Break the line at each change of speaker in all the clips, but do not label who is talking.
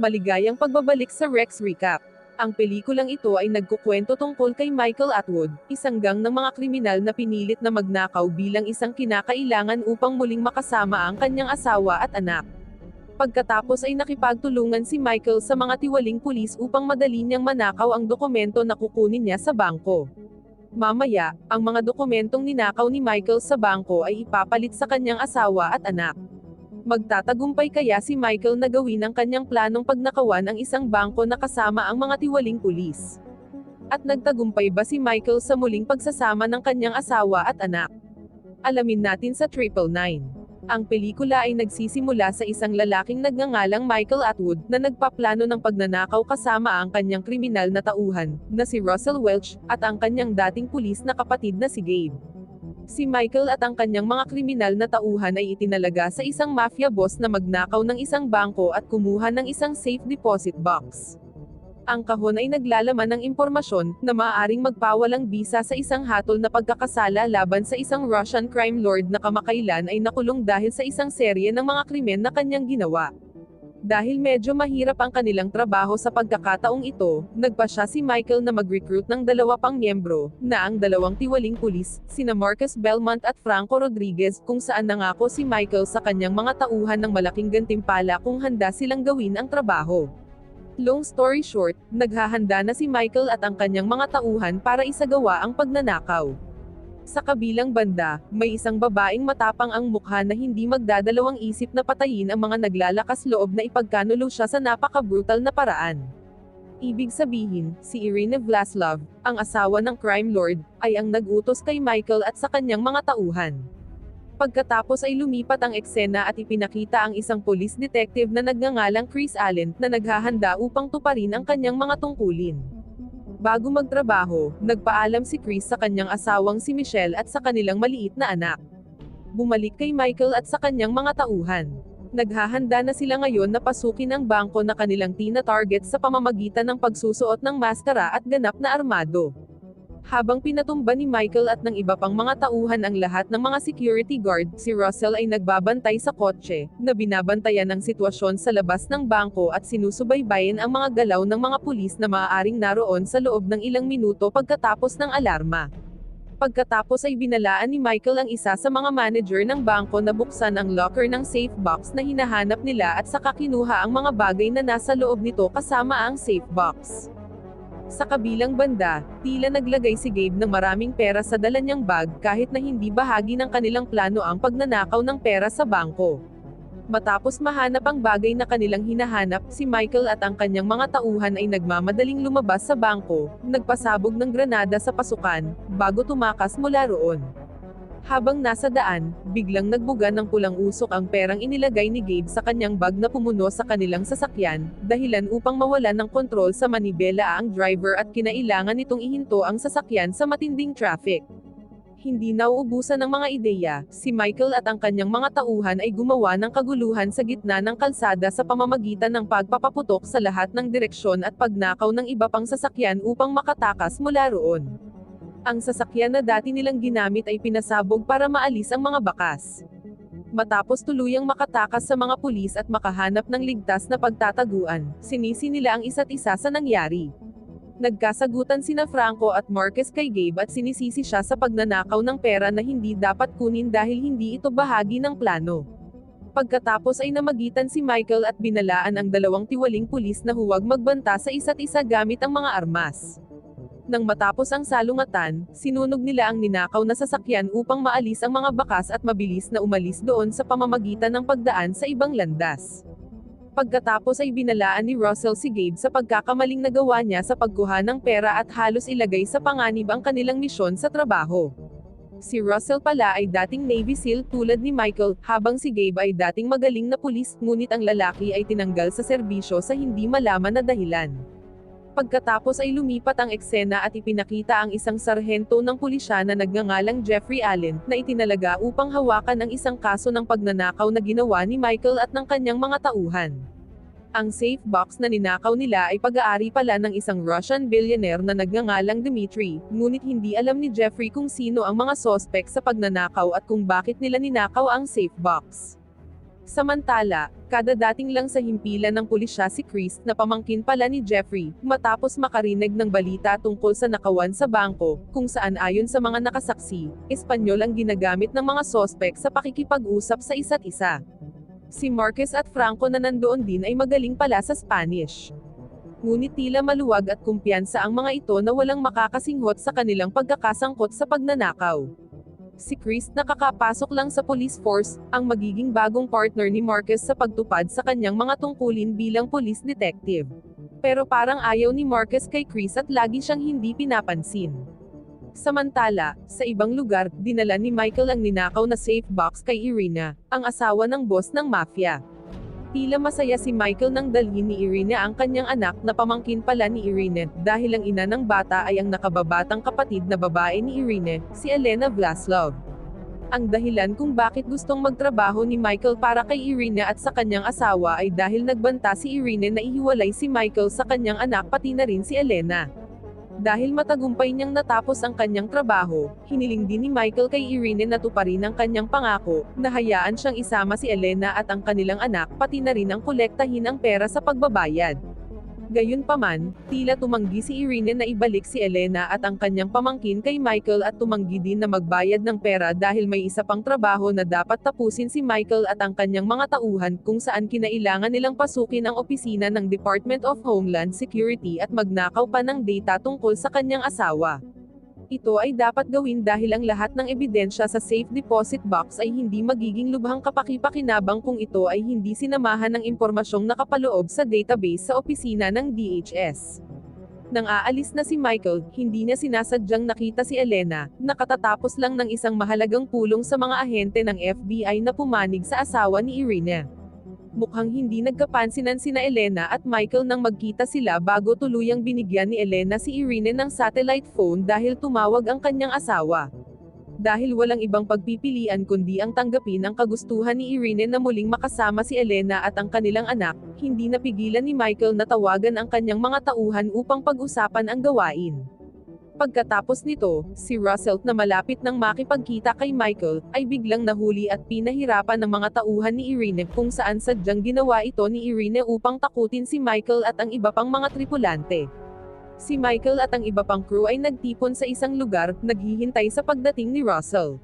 Maligayang pagbabalik sa Rex Recap. Ang pelikulang ito ay nagkukwento tungkol kay Michael Atwood, isang gang ng mga kriminal na pinilit na magnakaw bilang isang kinakailangan upang muling makasama ang kanyang asawa at anak. Pagkatapos ay nakipagtulungan si Michael sa mga tiwaling pulis upang madali niyang manakaw ang dokumento na kukunin niya sa bangko. Mamaya, ang mga dokumentong ninakaw ni Michael sa bangko ay ipapalit sa kanyang asawa at anak. Magtatagumpay kaya si Michael na gawin ang kanyang planong pagnakawan ang isang bangko na kasama ang mga tiwaling pulis. At nagtagumpay ba si Michael sa muling pagsasama ng kanyang asawa at anak? Alamin natin sa Triple Nine. Ang pelikula ay nagsisimula sa isang lalaking nagngangalang Michael Atwood na nagpaplano ng pagnanakaw kasama ang kanyang kriminal na tauhan, na si Russell Welch, at ang kanyang dating pulis na kapatid na si Gabe. Si Michael at ang kanyang mga kriminal na tauhan ay itinalaga sa isang mafia boss na magnakaw ng isang bangko at kumuha ng isang safe deposit box. Ang kahon ay naglalaman ng impormasyon na maaaring magpawalang bisa sa isang hatol na pagkakasala laban sa isang Russian crime lord na kamakailan ay nakulong dahil sa isang serye ng mga krimen na kanyang ginawa. Dahil medyo mahirap ang kanilang trabaho sa pagkakataong ito, nagpa siya si Michael na mag-recruit ng dalawa pang miyembro, na ang dalawang tiwaling pulis, sina Marcus Belmont at Franco Rodriguez, kung saan nangako si Michael sa kanyang mga tauhan ng malaking gantimpala kung handa silang gawin ang trabaho. Long story short, naghahanda na si Michael at ang kanyang mga tauhan para isagawa ang pagnanakaw. Sa kabilang banda, may isang babaeng matapang ang mukha na hindi magdadalawang isip na patayin ang mga naglalakas loob na ipagkanulo siya sa napaka-brutal na paraan. Ibig sabihin, si Irina Vlaslov, ang asawa ng crime lord, ay ang nag-utos kay Michael at sa kanyang mga tauhan. Pagkatapos ay lumipat ang eksena at ipinakita ang isang police detective na nagngangalang Chris Allen na naghahanda upang tuparin ang kanyang mga tungkulin. Bago magtrabaho, nagpaalam si Chris sa kanyang asawang si Michelle at sa kanilang maliit na anak. Bumalik kay Michael at sa kanyang mga tauhan. Naghahanda na sila ngayon na pasukin ang bangko na kanilang tina-target sa pamamagitan ng pagsusuot ng maskara at ganap na armado. Habang pinatumba ni Michael at ng iba pang mga tauhan ang lahat ng mga security guard, si Russell ay nagbabantay sa kotse, na binabantayan ang sitwasyon sa labas ng bangko at sinusubaybayan ang mga galaw ng mga pulis na maaaring naroon sa loob ng ilang minuto pagkatapos ng alarma. Pagkatapos ay binalaan ni Michael ang isa sa mga manager ng bangko na buksan ang locker ng safe box na hinahanap nila at saka kinuha ang mga bagay na nasa loob nito kasama ang safe box. Sa kabilang banda, tila naglagay si Gabe ng maraming pera sa dala niyang bag kahit na hindi bahagi ng kanilang plano ang pagnanakaw ng pera sa bangko. Matapos mahanap ang bagay na kanilang hinahanap, si Michael at ang kanyang mga tauhan ay nagmamadaling lumabas sa bangko, nagpasabog ng granada sa pasukan, bago tumakas mula roon. Habang nasa daan, biglang nagbuga ng pulang usok ang perang inilagay ni Gabe sa kanyang bag na pumuno sa kanilang sasakyan, dahilan upang mawalan ng kontrol sa manibela ang driver at kinailangan nitong ihinto ang sasakyan sa matinding traffic. Hindi nauubusan ng mga ideya, si Michael at ang kanyang mga tauhan ay gumawa ng kaguluhan sa gitna ng kalsada sa pamamagitan ng pagpapaputok sa lahat ng direksyon at pagnakaw ng iba pang sasakyan upang makatakas mula roon. Ang sasakyan na dati nilang ginamit ay pinasabog para maalis ang mga bakas. Matapos tuluyang makatakas sa mga pulis at makahanap ng ligtas na pagtataguan, sinisi nila ang isa't isa sa nangyari. Nagkasagutan sina Franco at Marquez kay Gabe at sinisisi siya sa pagnanakaw ng pera na hindi dapat kunin dahil hindi ito bahagi ng plano. Pagkatapos ay namagitan si Michael at binalaan ang dalawang tiwaling pulis na huwag magbanta sa isa't isa gamit ang mga armas. Nang matapos ang salungatan, sinunog nila ang ninakaw na sasakyan upang maalis ang mga bakas at mabilis na umalis doon sa pamamagitan ng pagdaan sa ibang landas. Pagkatapos ay binalaan ni Russell si Gabe sa pagkakamaling nagawa niya sa pagkuha ng pera at halos ilagay sa panganib ang kanilang misyon sa trabaho. Si Russell pala ay dating Navy SEAL tulad ni Michael, habang si Gabe ay dating magaling na pulis, ngunit ang lalaki ay tinanggal sa serbisyo sa hindi malaman na dahilan. Pagkatapos ay lumipat ang eksena at ipinakita ang isang sarhento ng pulisya na nagngangalang Jeffrey Allen, na itinalaga upang hawakan ang isang kaso ng pagnanakaw na ginawa ni Michael at ng kanyang mga tauhan. Ang safe box na ninakaw nila ay pag-aari pala ng isang Russian billionaire na nagngangalang Dmitry, ngunit hindi alam ni Jeffrey kung sino ang mga sospek sa pagnanakaw at kung bakit nila ninakaw ang safe box. Samantala, kada dating lang sa himpilan ng pulisya si Chris na pamangkin pala ni Jeffrey, matapos makarinig ng balita tungkol sa nakawan sa bangko, kung saan ayon sa mga nakasaksi, Espanyol ang ginagamit ng mga sospek sa pakikipag-usap sa isa't isa. Si Marquez at Franco na nandoon din ay magaling pala sa Spanish. Ngunit tila maluwag at kumpiyansa ang mga ito na walang makakasinghot sa kanilang pagkakasangkot sa pagnanakaw si Chris nakakapasok lang sa police force, ang magiging bagong partner ni Marquez sa pagtupad sa kanyang mga tungkulin bilang police detective. Pero parang ayaw ni Marquez kay Chris at lagi siyang hindi pinapansin. Samantala, sa ibang lugar, dinala ni Michael ang ninakaw na safe box kay Irina, ang asawa ng boss ng mafia. Tila masaya si Michael nang dalhin ni Irina ang kanyang anak na pamangkin pala ni Irene, dahil ang ina ng bata ay ang nakababatang kapatid na babae ni Irene, si Elena Vlaslov. Ang dahilan kung bakit gustong magtrabaho ni Michael para kay Irene at sa kanyang asawa ay dahil nagbanta si Irene na ihiwalay si Michael sa kanyang anak pati na rin si Elena. Dahil matagumpay niyang natapos ang kanyang trabaho, hiniling din ni Michael kay Irene na tuparin ang kanyang pangako, na hayaan siyang isama si Elena at ang kanilang anak, pati na rin ang kolektahin ang pera sa pagbabayad. Gayunpaman, tila tumanggi si Irene na ibalik si Elena at ang kanyang pamangkin kay Michael at tumanggi din na magbayad ng pera dahil may isa pang trabaho na dapat tapusin si Michael at ang kanyang mga tauhan kung saan kinailangan nilang pasukin ang opisina ng Department of Homeland Security at magnakaw pa ng data tungkol sa kanyang asawa. Ito ay dapat gawin dahil ang lahat ng ebidensya sa safe deposit box ay hindi magiging lubhang kapakipakinabang kung ito ay hindi sinamahan ng impormasyong nakapaloob sa database sa opisina ng DHS. Nang aalis na si Michael, hindi niya sinasadyang nakita si Elena, nakatatapos lang ng isang mahalagang pulong sa mga ahente ng FBI na pumanig sa asawa ni Irina. Mukhang hindi nagkapansinan sina Elena at Michael nang magkita sila bago tuluyang binigyan ni Elena si Irene ng satellite phone dahil tumawag ang kanyang asawa. Dahil walang ibang pagpipilian kundi ang tanggapin ang kagustuhan ni Irene na muling makasama si Elena at ang kanilang anak, hindi napigilan ni Michael na tawagan ang kanyang mga tauhan upang pag-usapan ang gawain. Pagkatapos nito, si Russell na malapit nang makipagkita kay Michael, ay biglang nahuli at pinahirapan ng mga tauhan ni Irene kung saan sadyang ginawa ito ni Irene upang takutin si Michael at ang iba pang mga tripulante. Si Michael at ang iba pang crew ay nagtipon sa isang lugar, naghihintay sa pagdating ni Russell.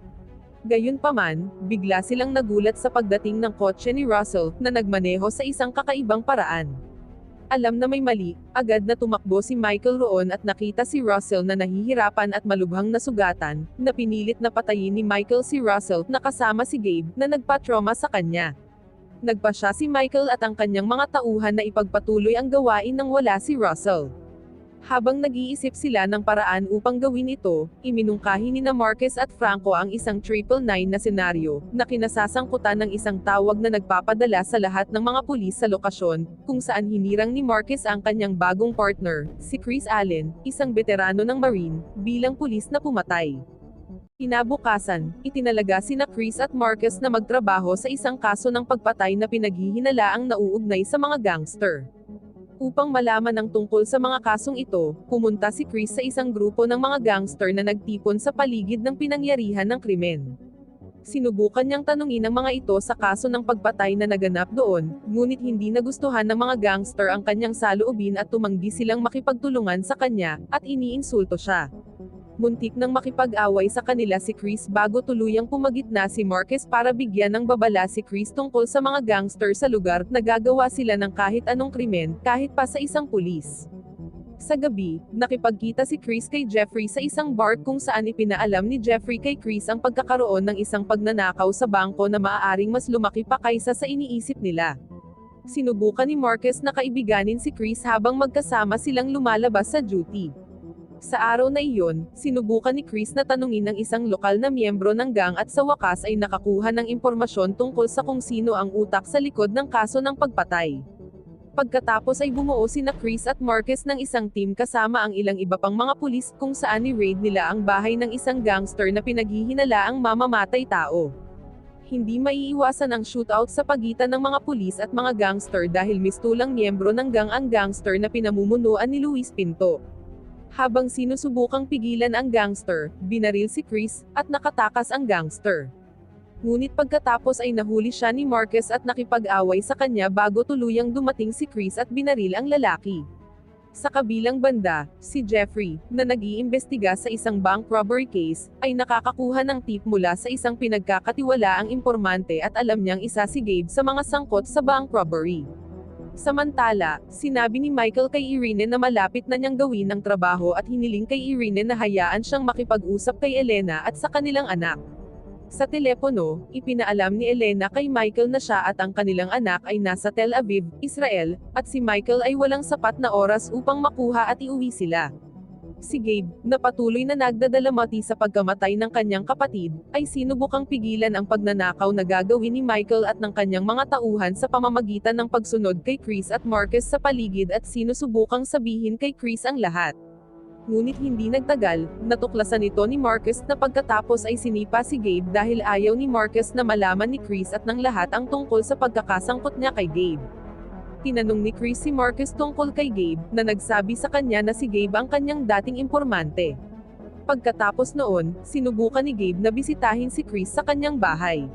Gayunpaman, bigla silang nagulat sa pagdating ng kotse ni Russell, na nagmaneho sa isang kakaibang paraan. Alam na may mali, agad na tumakbo si Michael roon at nakita si Russell na nahihirapan at malubhang nasugatan, na pinilit na patayin ni Michael si Russell, na kasama si Gabe, na nagpatroma sa kanya. Nagpa siya si Michael at ang kanyang mga tauhan na ipagpatuloy ang gawain nang wala si Russell. Habang nag-iisip sila ng paraan upang gawin ito, iminungkahi ni na Marquez at Franco ang isang triple nine na senaryo, na kinasasangkutan ng isang tawag na nagpapadala sa lahat ng mga pulis sa lokasyon, kung saan hinirang ni Marquez ang kanyang bagong partner, si Chris Allen, isang veterano ng Marine, bilang pulis na pumatay. Inabukasan, itinalaga sina Chris at Marcus na magtrabaho sa isang kaso ng pagpatay na pinaghihinalaang nauugnay sa mga gangster. Upang malaman ang tungkol sa mga kasong ito, pumunta si Chris sa isang grupo ng mga gangster na nagtipon sa paligid ng pinangyarihan ng krimen. Sinubukan niyang tanungin ang mga ito sa kaso ng pagpatay na naganap doon, ngunit hindi nagustuhan ng mga gangster ang kanyang saloobin at tumanggi silang makipagtulungan sa kanya, at iniinsulto siya. Muntik nang makipag-away sa kanila si Chris bago tuluyang pumagitna si Marquez para bigyan ng babala si Chris tungkol sa mga gangster sa lugar, nagagawa sila ng kahit anong krimen, kahit pa sa isang pulis. Sa gabi, nakipagkita si Chris kay Jeffrey sa isang bar kung saan ipinaalam ni Jeffrey kay Chris ang pagkakaroon ng isang pagnanakaw sa bangko na maaaring mas lumaki pa kaysa sa iniisip nila. Sinubukan ni Marcus na kaibiganin si Chris habang magkasama silang lumalabas sa duty. Sa araw na iyon, sinubukan ni Chris na tanungin ng isang lokal na miyembro ng gang at sa wakas ay nakakuha ng impormasyon tungkol sa kung sino ang utak sa likod ng kaso ng pagpatay. Pagkatapos ay bumuo sina Chris at Marcus ng isang team kasama ang ilang iba pang mga pulis kung saan ni-raid nila ang bahay ng isang gangster na pinaghihinala ang mamamatay tao. Hindi maiiwasan ang shootout sa pagitan ng mga pulis at mga gangster dahil mistulang miyembro ng gang ang gangster na pinamumunuan ni Luis Pinto. Habang sinusubukang pigilan ang gangster, binaril si Chris, at nakatakas ang gangster. Ngunit pagkatapos ay nahuli siya ni Marcus at nakipag-away sa kanya bago tuluyang dumating si Chris at binaril ang lalaki. Sa kabilang banda, si Jeffrey, na nag-iimbestiga sa isang bank robbery case, ay nakakakuha ng tip mula sa isang pinagkakatiwalaang impormante at alam niyang isa si Gabe sa mga sangkot sa bank robbery. Samantala, sinabi ni Michael kay Irene na malapit na niyang gawin ang trabaho at hiniling kay Irene na hayaan siyang makipag-usap kay Elena at sa kanilang anak. Sa telepono, ipinaalam ni Elena kay Michael na siya at ang kanilang anak ay nasa Tel Aviv, Israel, at si Michael ay walang sapat na oras upang makuha at iuwi sila. Si Gabe, na patuloy na nagdadalamati sa pagkamatay ng kanyang kapatid, ay sinubukang pigilan ang pagnanakaw na gagawin ni Michael at ng kanyang mga tauhan sa pamamagitan ng pagsunod kay Chris at Marcus sa paligid at sinusubukang sabihin kay Chris ang lahat. Ngunit hindi nagtagal, natuklasan ito ni Marcus na pagkatapos ay sinipa si Gabe dahil ayaw ni Marcus na malaman ni Chris at ng lahat ang tungkol sa pagkakasangkot niya kay Gabe. Tinanong ni Chris si Marcus tungkol kay Gabe, na nagsabi sa kanya na si Gabe ang kanyang dating informante. Pagkatapos noon, sinubukan ni Gabe na bisitahin si Chris sa kanyang bahay.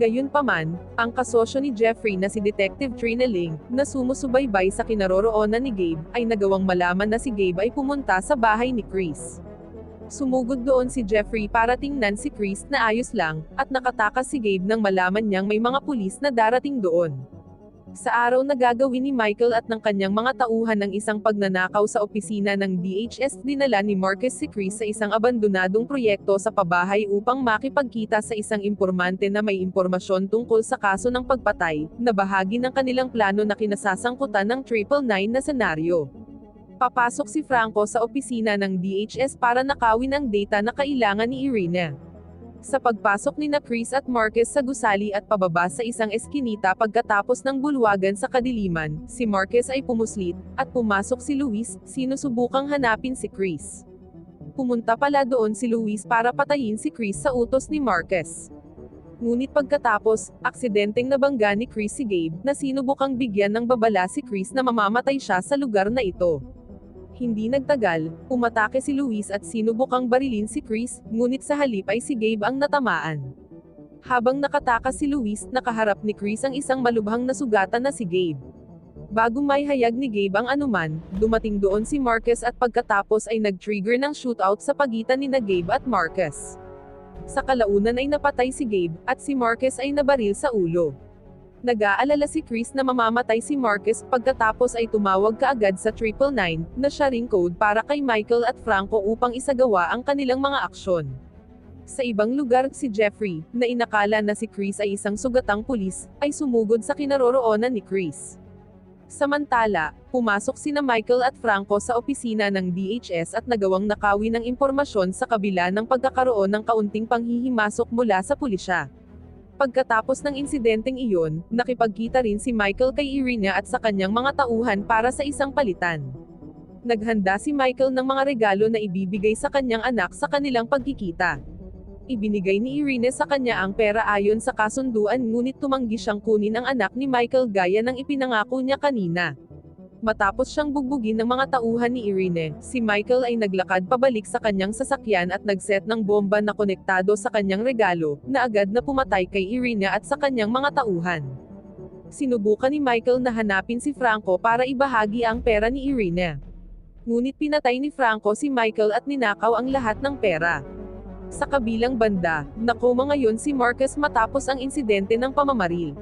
Gayunpaman, ang kasosyo ni Jeffrey na si Detective Trina Ling, na sumusubaybay sa kinaroroonan ni Gabe, ay nagawang malaman na si Gabe ay pumunta sa bahay ni Chris. Sumugod doon si Jeffrey para tingnan si Chris na ayos lang, at nakatakas si Gabe nang malaman niyang may mga pulis na darating doon. Sa araw na gagawin ni Michael at ng kanyang mga tauhan ng isang pagnanakaw sa opisina ng DHS, dinala ni Marcus si Chris sa isang abandonadong proyekto sa pabahay upang makipagkita sa isang impormante na may impormasyon tungkol sa kaso ng pagpatay, na bahagi ng kanilang plano na kinasasangkutan ng 999 na senaryo. Papasok si Franco sa opisina ng DHS para nakawin ang data na kailangan ni Irina. Sa pagpasok ni na Chris at Marcus sa gusali at pababa sa isang eskinita pagkatapos ng bulwagan sa kadiliman, si Marcus ay pumuslit, at pumasok si Luis, sinusubukang hanapin si Chris. Pumunta pala doon si Luis para patayin si Chris sa utos ni Marcus. Ngunit pagkatapos, aksidenteng nabangga ni Chris si Gabe, na sinubukang bigyan ng babala si Chris na mamamatay siya sa lugar na ito. Hindi nagtagal, umatake si Luis at sinubukang barilin si Chris, ngunit sa halip ay si Gabe ang natamaan. Habang nakatakas si Luis, nakaharap ni Chris ang isang malubhang na sugatan na si Gabe. Bago may hayag ni Gabe ang anuman, dumating doon si Marcus at pagkatapos ay nag-trigger ng shootout sa pagitan ni na Gabe at Marcus. Sa kalaunan ay napatay si Gabe, at si Marcus ay nabaril sa ulo. Nag-aalala si Chris na mamamatay si Marcus pagkatapos ay tumawag kaagad sa 999 na siya ring code para kay Michael at Franco upang isagawa ang kanilang mga aksyon. Sa ibang lugar, si Jeffrey, na inakala na si Chris ay isang sugatang pulis, ay sumugod sa kinaroroonan ni Chris. Samantala, pumasok sina Michael at Franco sa opisina ng DHS at nagawang nakawi ng impormasyon sa kabila ng pagkakaroon ng kaunting panghihimasok mula sa pulisya. Pagkatapos ng insidenteng iyon, nakipagkita rin si Michael kay Irina at sa kanyang mga tauhan para sa isang palitan. Naghanda si Michael ng mga regalo na ibibigay sa kanyang anak sa kanilang pagkikita. Ibinigay ni Irene sa kanya ang pera ayon sa kasunduan ngunit tumanggi siyang kunin ang anak ni Michael gaya ng ipinangako niya kanina. Matapos siyang bugbugin ng mga tauhan ni Irene, si Michael ay naglakad pabalik sa kanyang sasakyan at nagset ng bomba na konektado sa kanyang regalo, na agad na pumatay kay Irene at sa kanyang mga tauhan. Sinubukan ni Michael na hanapin si Franco para ibahagi ang pera ni Irene. Ngunit pinatay ni Franco si Michael at ninakaw ang lahat ng pera. Sa kabilang banda, nakoma ngayon si Marcus matapos ang insidente ng pamamaril.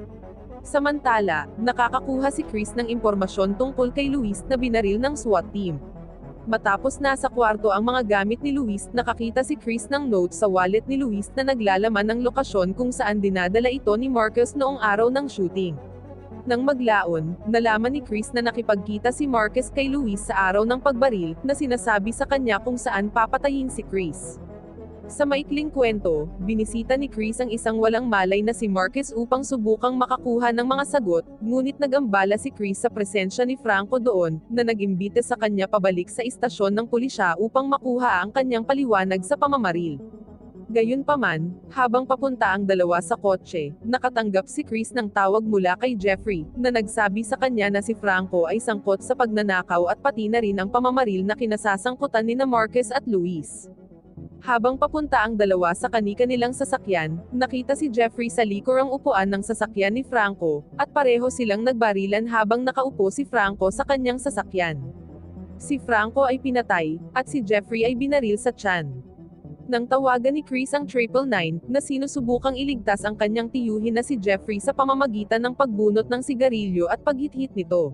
Samantala, nakakakuha si Chris ng impormasyon tungkol kay Luis na binaril ng SWAT team. Matapos nasa kwarto ang mga gamit ni Luis, nakakita si Chris ng note sa wallet ni Luis na naglalaman ng lokasyon kung saan dinadala ito ni Marcus noong araw ng shooting. Nang maglaon, nalaman ni Chris na nakipagkita si Marcus kay Luis sa araw ng pagbaril, na sinasabi sa kanya kung saan papatayin si Chris. Sa maikling kwento, binisita ni Chris ang isang walang malay na si Marcus upang subukang makakuha ng mga sagot, ngunit nagambala si Chris sa presensya ni Franco doon, na nag-imbite sa kanya pabalik sa istasyon ng pulisya upang makuha ang kanyang paliwanag sa pamamaril. Gayunpaman, habang papunta ang dalawa sa kotse, nakatanggap si Chris ng tawag mula kay Jeffrey, na nagsabi sa kanya na si Franco ay sangkot sa pagnanakaw at pati na rin ang pamamaril na kinasasangkutan ni na Marcus at Luis. Habang papunta ang dalawa sa kani-kanilang sasakyan, nakita si Jeffrey sa likurang upuan ng sasakyan ni Franco, at pareho silang nagbarilan habang nakaupo si Franco sa kanyang sasakyan. Si Franco ay pinatay, at si Jeffrey ay binaril sa tiyan. Nang tawagan ni Chris ang Triple Nine, na sinusubukang iligtas ang kanyang tiyuhin na si Jeffrey sa pamamagitan ng pagbunot ng sigarilyo at paghit-hit nito.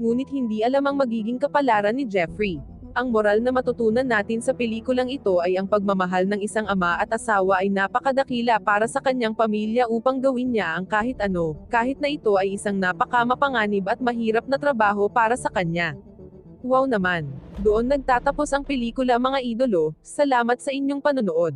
Ngunit hindi alam ang magiging kapalaran ni Jeffrey. Ang moral na matutunan natin sa pelikulang ito ay ang pagmamahal ng isang ama at asawa ay napakadakila para sa kanyang pamilya upang gawin niya ang kahit ano, kahit na ito ay isang napakamapanganib at mahirap na trabaho para sa kanya. Wow naman! Doon nagtatapos ang pelikula mga idolo, salamat sa inyong panonood.